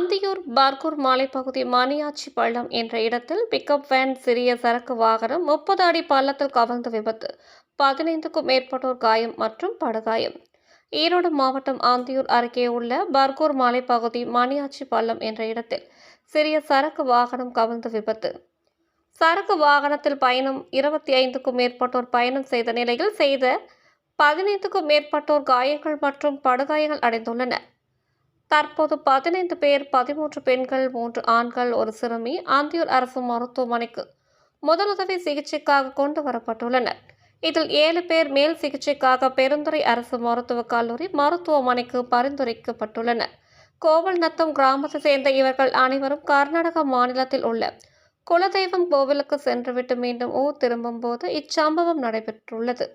ஆந்தியூர் பார்கூர் மாலைப்பகுதி மணியாச்சி பள்ளம் என்ற இடத்தில் பிக்கப் வேன் சிறிய சரக்கு வாகனம் முப்பது அடி பள்ளத்தில் கவர்ந்த விபத்து பதினைந்துக்கும் மேற்பட்டோர் காயம் மற்றும் படுகாயம். ஈரோடு மாவட்டம் ஆந்தியூர் அருகே உள்ள பர்கூர் மலைப்பகுதி மணியாச்சி பள்ளம் என்ற இடத்தில் சிறிய சரக்கு வாகனம் கவர்ந்த விபத்து. சரக்கு வாகனத்தில் பயணம் இருபத்தி ஐந்துக்கும் மேற்பட்டோர் பயணம் செய்த நிலையில் செய்த பதினைந்துக்கும் மேற்பட்டோர் காயங்கள் மற்றும் படுகாயங்கள் அடைந்துள்ளனர். தற்போது பதினைந்து பேர் பதிமூன்று பெண்கள் மூன்று ஆண்கள் ஒரு சிறுமி ஆந்தியூர் அரசு மருத்துவமனைக்கு முதலுதவி சிகிச்சைக்காக கொண்டு வரப்பட்டுள்ளனர். இதில் ஏழு பேர் மேல் சிகிச்சைக்காக பெருந்துறை அரசு மருத்துவக் கல்லூரி மருத்துவமனைக்கு பரிந்துரைக்கப்பட்டுள்ளனர். கோவல்நத்தம் கிராமத்தை சேர்ந்த இவர்கள் அனைவரும் கர்நாடக மாநிலத்தில் உள்ள குலதெய்வம் கோவிலுக்கு சென்றுவிட்டு மீண்டும் ஊர் திரும்பும் போது இச்சம்பவம் நடைபெற்றுள்ளது.